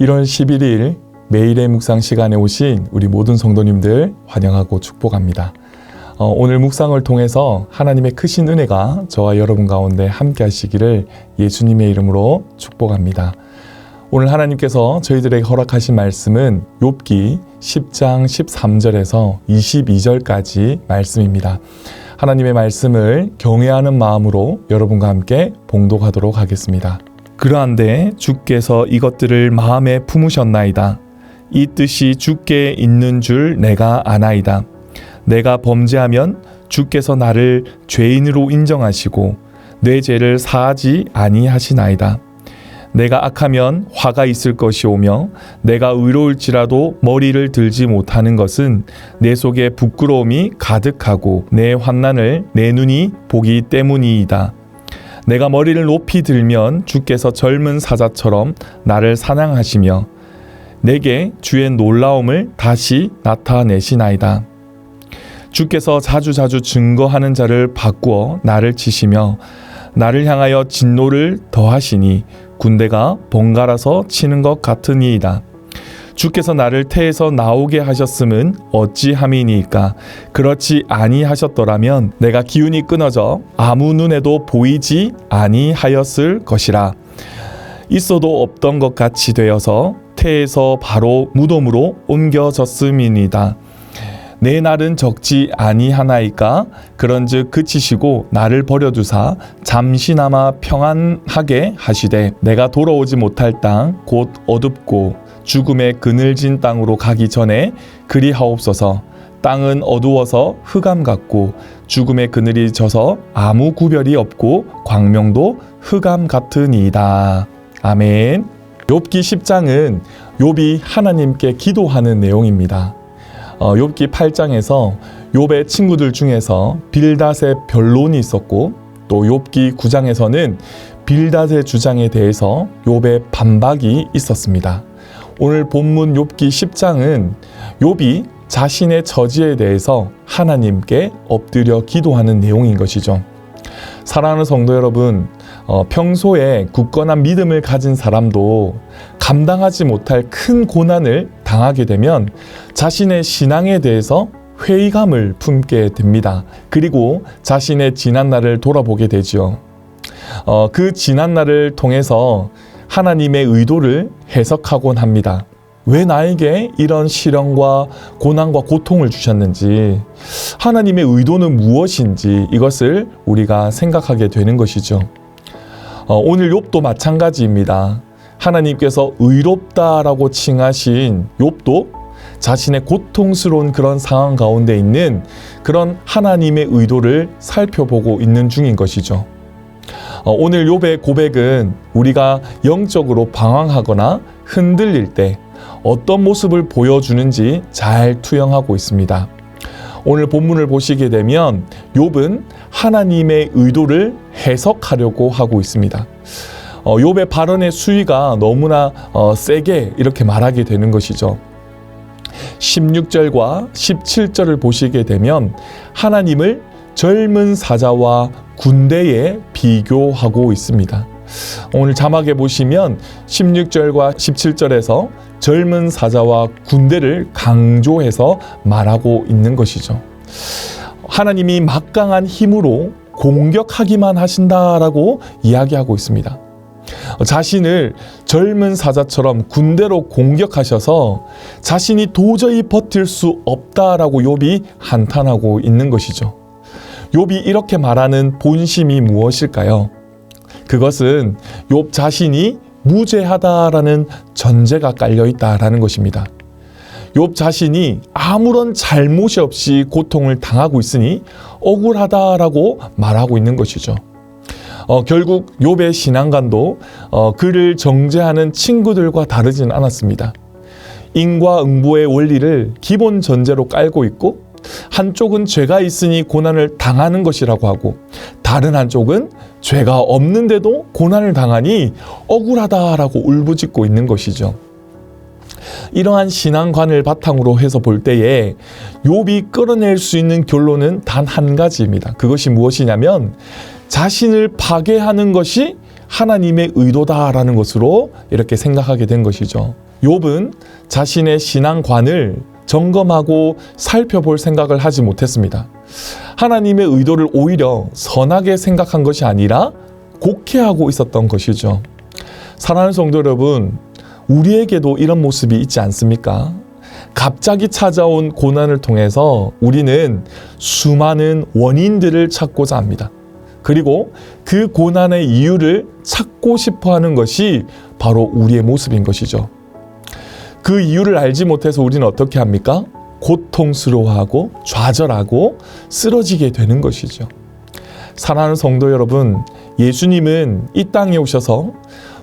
1월 11일 매일의 묵상 시간에 오신 우리 모든 성도님들 환영하고 축복합니다. 어, 오늘 묵상을 통해서 하나님의 크신 은혜가 저와 여러분 가운데 함께 하시기를 예수님의 이름으로 축복합니다. 오늘 하나님께서 저희들에게 허락하신 말씀은 욥기 10장 13절에서 22절까지 말씀입니다. 하나님의 말씀을 경외하는 마음으로 여러분과 함께 봉독하도록 하겠습니다. 그러한데 주께서 이것들을 마음에 품으셨나이다. 이 뜻이 주께 있는 줄 내가 아나이다. 내가 범죄하면 주께서 나를 죄인으로 인정하시고 내 죄를 사하지 아니하시나이다. 내가 악하면 화가 있을 것이오며 내가 의로울지라도 머리를 들지 못하는 것은 내 속에 부끄러움이 가득하고 내 환난을 내 눈이 보기 때문이이다. 내가 머리를 높이 들면 주께서 젊은 사자처럼 나를 사냥하시며 내게 주의 놀라움을 다시 나타내시나이다. 주께서 자주자주 증거하는 자를 바꾸어 나를 치시며 나를 향하여 진노를 더하시니 군대가 번갈아서 치는 것 같으니이다. 주께서 나를 태에서 나오게 하셨음은 어찌함이니까? 그렇지 아니하셨더라면 내가 기운이 끊어져 아무 눈에도 보이지 아니하였을 것이라. 있어도 없던 것 같이 되어서 태에서 바로 무덤으로 옮겨졌음이니다. 내 날은 적지 아니하나이까? 그런즉 그치시고 나를 버려두사 잠시나마 평안하게 하시되 내가 돌아오지 못할 땅 곧 어둡고 죽음의 그늘진 땅으로 가기 전에 그리하옵소서 땅은 어두워서 흑암 같고 죽음의 그늘이 져서 아무 구별이 없고 광명도 흑암 같으니이다. 아멘. 욥기 10장은 욥이 하나님께 기도하는 내용입니다. 어, 욥기 8장에서 욥의 친구들 중에서 빌닷의 변론이 있었고 또 욥기 9장에서는 빌닷의 주장에 대해서 욥의 반박이 있었습니다. 오늘 본문 욥기 10장은 욥이 자신의 처지에 대해서 하나님께 엎드려 기도하는 내용인 것이죠. 사랑하는 성도 여러분, 어, 평소에 굳건한 믿음을 가진 사람도 감당하지 못할 큰 고난을 당하게 되면 자신의 신앙에 대해서 회의감을 품게 됩니다. 그리고 자신의 지난 날을 돌아보게 되죠. 어, 그 지난 날을 통해서 하나님의 의도를 해석하곤 합니다. 왜 나에게 이런 시련과 고난과 고통을 주셨는지, 하나님의 의도는 무엇인지 이것을 우리가 생각하게 되는 것이죠. 어, 오늘 욥도 마찬가지입니다. 하나님께서 의롭다라고 칭하신 욥도 자신의 고통스러운 그런 상황 가운데 있는 그런 하나님의 의도를 살펴보고 있는 중인 것이죠. 어, 오늘 욥의 고백은 우리가 영적으로 방황하거나 흔들릴 때 어떤 모습을 보여주는지 잘 투영하고 있습니다. 오늘 본문을 보시게 되면 욥은 하나님의 의도를 해석하려고 하고 있습니다. 어, 욥의 발언의 수위가 너무나 어, 세게 이렇게 말하게 되는 것이죠. 16절과 17절을 보시게 되면 하나님을 젊은 사자와 군대에 비교하고 있습니다. 오늘 자막에 보시면 16절과 17절에서 젊은 사자와 군대를 강조해서 말하고 있는 것이죠. 하나님이 막강한 힘으로 공격하기만 하신다라고 이야기하고 있습니다. 자신을 젊은 사자처럼 군대로 공격하셔서 자신이 도저히 버틸 수 없다라고 욥이 한탄하고 있는 것이죠. 욥이 이렇게 말하는 본심이 무엇일까요? 그것은 욥 자신이 무죄하다라는 전제가 깔려 있다라는 것입니다. 욥 자신이 아무런 잘못이 없이 고통을 당하고 있으니 억울하다라고 말하고 있는 것이죠. 어, 결국 욥의 신앙관도 어, 그를 정죄하는 친구들과 다르지는 않았습니다. 인과응보의 원리를 기본 전제로 깔고 있고 한쪽은 죄가 있으니 고난을 당하는 것이라고 하고 다른 한쪽은 죄가 없는데도 고난을 당하니 억울하다라고 울부짖고 있는 것이죠. 이러한 신앙관을 바탕으로 해서 볼 때에 욥이 끌어낼 수 있는 결론은 단 한 가지입니다. 그것이 무엇이냐면 자신을 파괴하는 것이 하나님의 의도다라는 것으로 이렇게 생각하게 된 것이죠. 욥은 자신의 신앙관을 점검하고 살펴볼 생각을 하지 못했습니다. 하나님의 의도를 오히려 선하게 생각한 것이 아니라 곡해하고 있었던 것이죠. 사랑하는 성도 여러분, 우리에게도 이런 모습이 있지 않습니까? 갑자기 찾아온 고난을 통해서 우리는 수많은 원인들을 찾고자 합니다. 그리고 그 고난의 이유를 찾고 싶어 하는 것이 바로 우리의 모습인 것이죠. 그 이유를 알지 못해서 우리는 어떻게 합니까? 고통스러워하고 좌절하고 쓰러지게 되는 것이죠. 사랑하는 성도 여러분, 예수님은 이 땅에 오셔서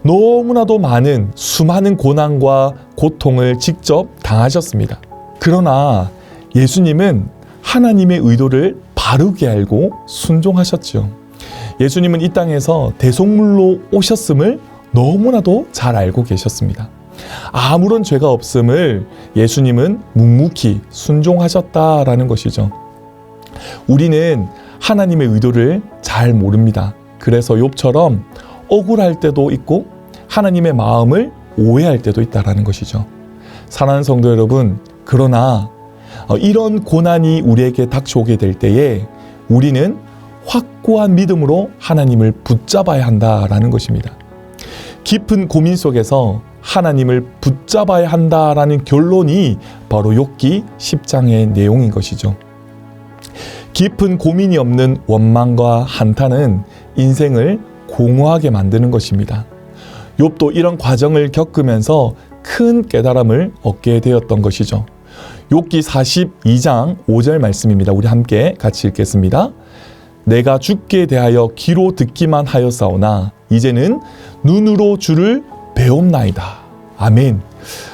너무나도 많은 수많은 고난과 고통을 직접 당하셨습니다. 그러나 예수님은 하나님의 의도를 바르게 알고 순종하셨죠. 예수님은 이 땅에서 대속물로 오셨음을 너무나도 잘 알고 계셨습니다. 아무런 죄가 없음을 예수님은 묵묵히 순종하셨다라는 것이죠. 우리는 하나님의 의도를 잘 모릅니다. 그래서 욥처럼 억울할 때도 있고 하나님의 마음을 오해할 때도 있다라는 것이죠. 사랑하는 성도 여러분, 그러나 어, 이런 고난이 우리에게 닥쳐오게 될 때에 우리는 확고한 믿음으로 하나님을 붙잡아야 한다라는 것입니다. 깊은 고민 속에서 하나님을 붙잡아야 한다라는 결론이 바로 욥기 10장의 내용인 것이죠. 깊은 고민이 없는 원망과 한탄은 인생을 공허하게 만드는 것입니다. 욥도 이런 과정을 겪으면서 큰 깨달음을 얻게 되었던 것이죠. 욥기 42장 5절 말씀입니다. 우리 함께 같이 읽겠습니다. 내가 죽게 대하여 귀로 듣기만 하였사오나 이제는 눈으로 주를 배움나이다. 아멘.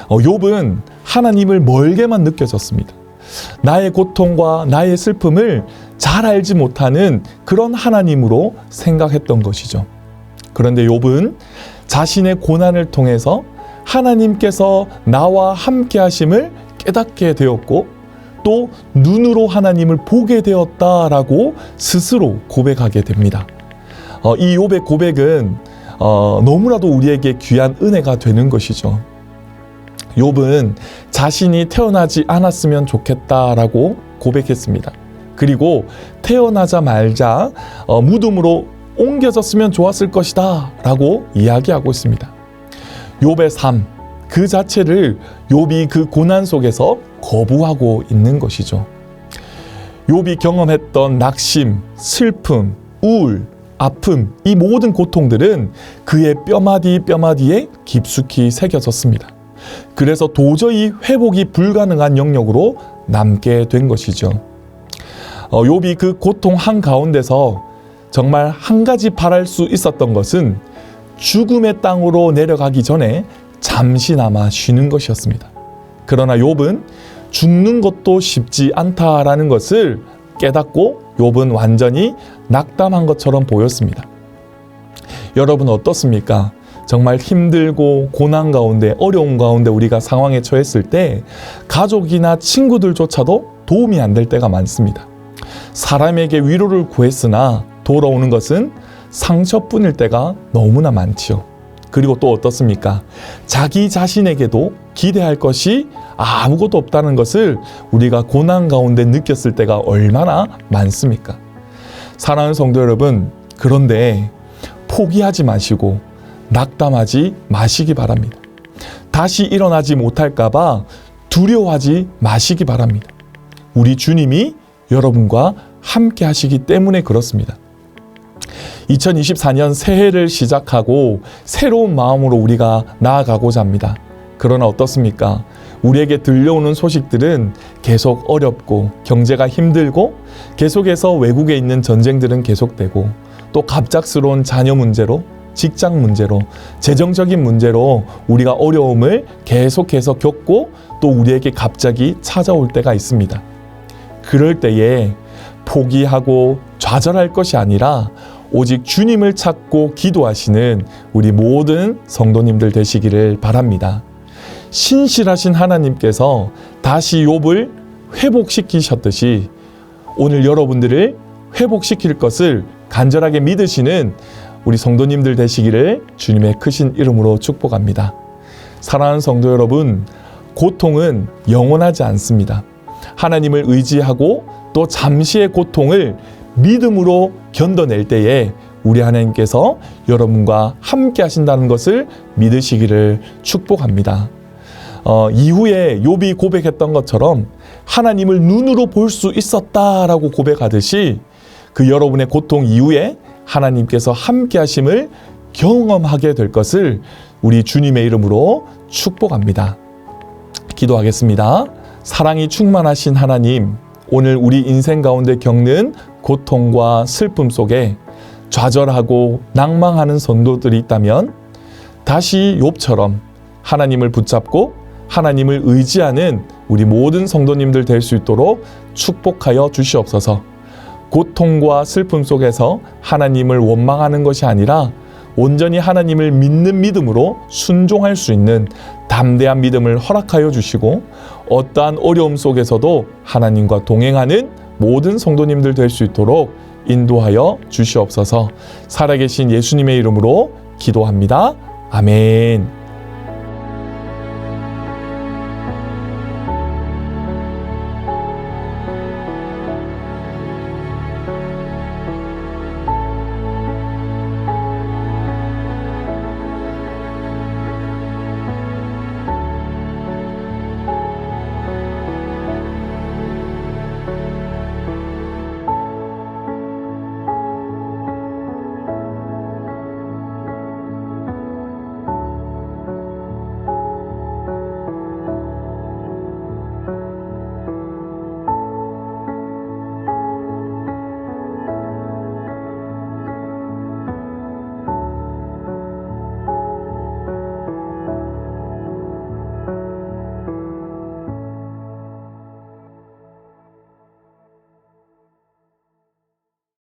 어, 욥은 하나님을 멀게만 느껴졌습니다. 나의 고통과 나의 슬픔을 잘 알지 못하는 그런 하나님으로 생각했던 것이죠. 그런데 욥은 자신의 고난을 통해서 하나님께서 나와 함께 하심을 깨닫게 되었고 또 눈으로 하나님을 보게 되었다라고 스스로 고백하게 됩니다. 어, 이 욥의 고백은 어, 너무나도 우리에게 귀한 은혜가 되는 것이죠. 욥은 자신이 태어나지 않았으면 좋겠다라고 고백했습니다. 그리고 태어나자 말자 어, 무덤으로 옮겨졌으면 좋았을 것이다라고 이야기하고 있습니다. 욥의 삶 그 자체를 욥이 그 고난 속에서 거부하고 있는 것이죠. 욥이 경험했던 낙심, 슬픔, 우울, 아픔 이 모든 고통들은 그의 뼈마디 뼈마디에 깊숙이 새겨졌습니다. 그래서 도저히 회복이 불가능한 영역으로 남게 된 것이죠. 어, 욥이 그 고통 한 가운데서 정말 한 가지 바랄 수 있었던 것은 죽음의 땅으로 내려가기 전에 잠시나마 쉬는 것이었습니다. 그러나 욥은 죽는 것도 쉽지 않다라는 것을 깨닫고 욥은 완전히 낙담한 것처럼 보였습니다. 여러분 어떻습니까? 정말 힘들고 고난 가운데 어려운 가운데 우리가 상황에 처했을 때 가족이나 친구들조차도 도움이 안 될 때가 많습니다. 사람에게 위로를 구했으나 돌아오는 것은 상처뿐일 때가 너무나 많지요. 그리고 또 어떻습니까? 자기 자신에게도 기대할 것이 아무것도 없다는 것을 우리가 고난 가운데 느꼈을 때가 얼마나 많습니까? 사랑하는 성도 여러분, 그런데 포기하지 마시고 낙담하지 마시기 바랍니다. 다시 일어나지 못할까봐 두려워하지 마시기 바랍니다. 우리 주님이 여러분과 함께 하시기 때문에 그렇습니다. 2024년 새해를 시작하고 새로운 마음으로 우리가 나아가고자 합니다. 그러나 어떻습니까? 우리에게 들려오는 소식들은 계속 어렵고 경제가 힘들고 계속해서 외국에 있는 전쟁들은 계속되고 또 갑작스러운 자녀 문제로 직장 문제로 재정적인 문제로 우리가 어려움을 계속해서 겪고 또 우리에게 갑자기 찾아올 때가 있습니다. 그럴 때에 포기하고 좌절할 것이 아니라 오직 주님을 찾고 기도하시는 우리 모든 성도님들 되시기를 바랍니다. 신실하신 하나님께서 다시 욥을 회복시키셨듯이 오늘 여러분들을 회복시킬 것을 간절하게 믿으시는 우리 성도님들 되시기를 주님의 크신 이름으로 축복합니다. 사랑하는 성도 여러분, 고통은 영원하지 않습니다. 하나님을 의지하고 또 잠시의 고통을 믿음으로 견뎌낼 때에 우리 하나님께서 여러분과 함께 하신다는 것을 믿으시기를 축복합니다. 어, 이후에 욥이 고백했던 것처럼 하나님을 눈으로 볼 수 있었다라고 고백하듯이 그 여러분의 고통 이후에 하나님께서 함께 하심을 경험하게 될 것을 우리 주님의 이름으로 축복합니다. 기도하겠습니다. 사랑이 충만하신 하나님, 오늘 우리 인생 가운데 겪는 고통과 슬픔 속에 좌절하고 낭망하는 성도들이 있다면 다시 욥처럼 하나님을 붙잡고 하나님을 의지하는 우리 모든 성도님들 될 수 있도록 축복하여 주시옵소서. 고통과 슬픔 속에서 하나님을 원망하는 것이 아니라 온전히 하나님을 믿는 믿음으로 순종할 수 있는 담대한 믿음을 허락하여 주시고 어떠한 어려움 속에서도 하나님과 동행하는 모든 성도님들 될 수 있도록 인도하여 주시옵소서 살아계신 예수님의 이름으로 기도합니다. 아멘.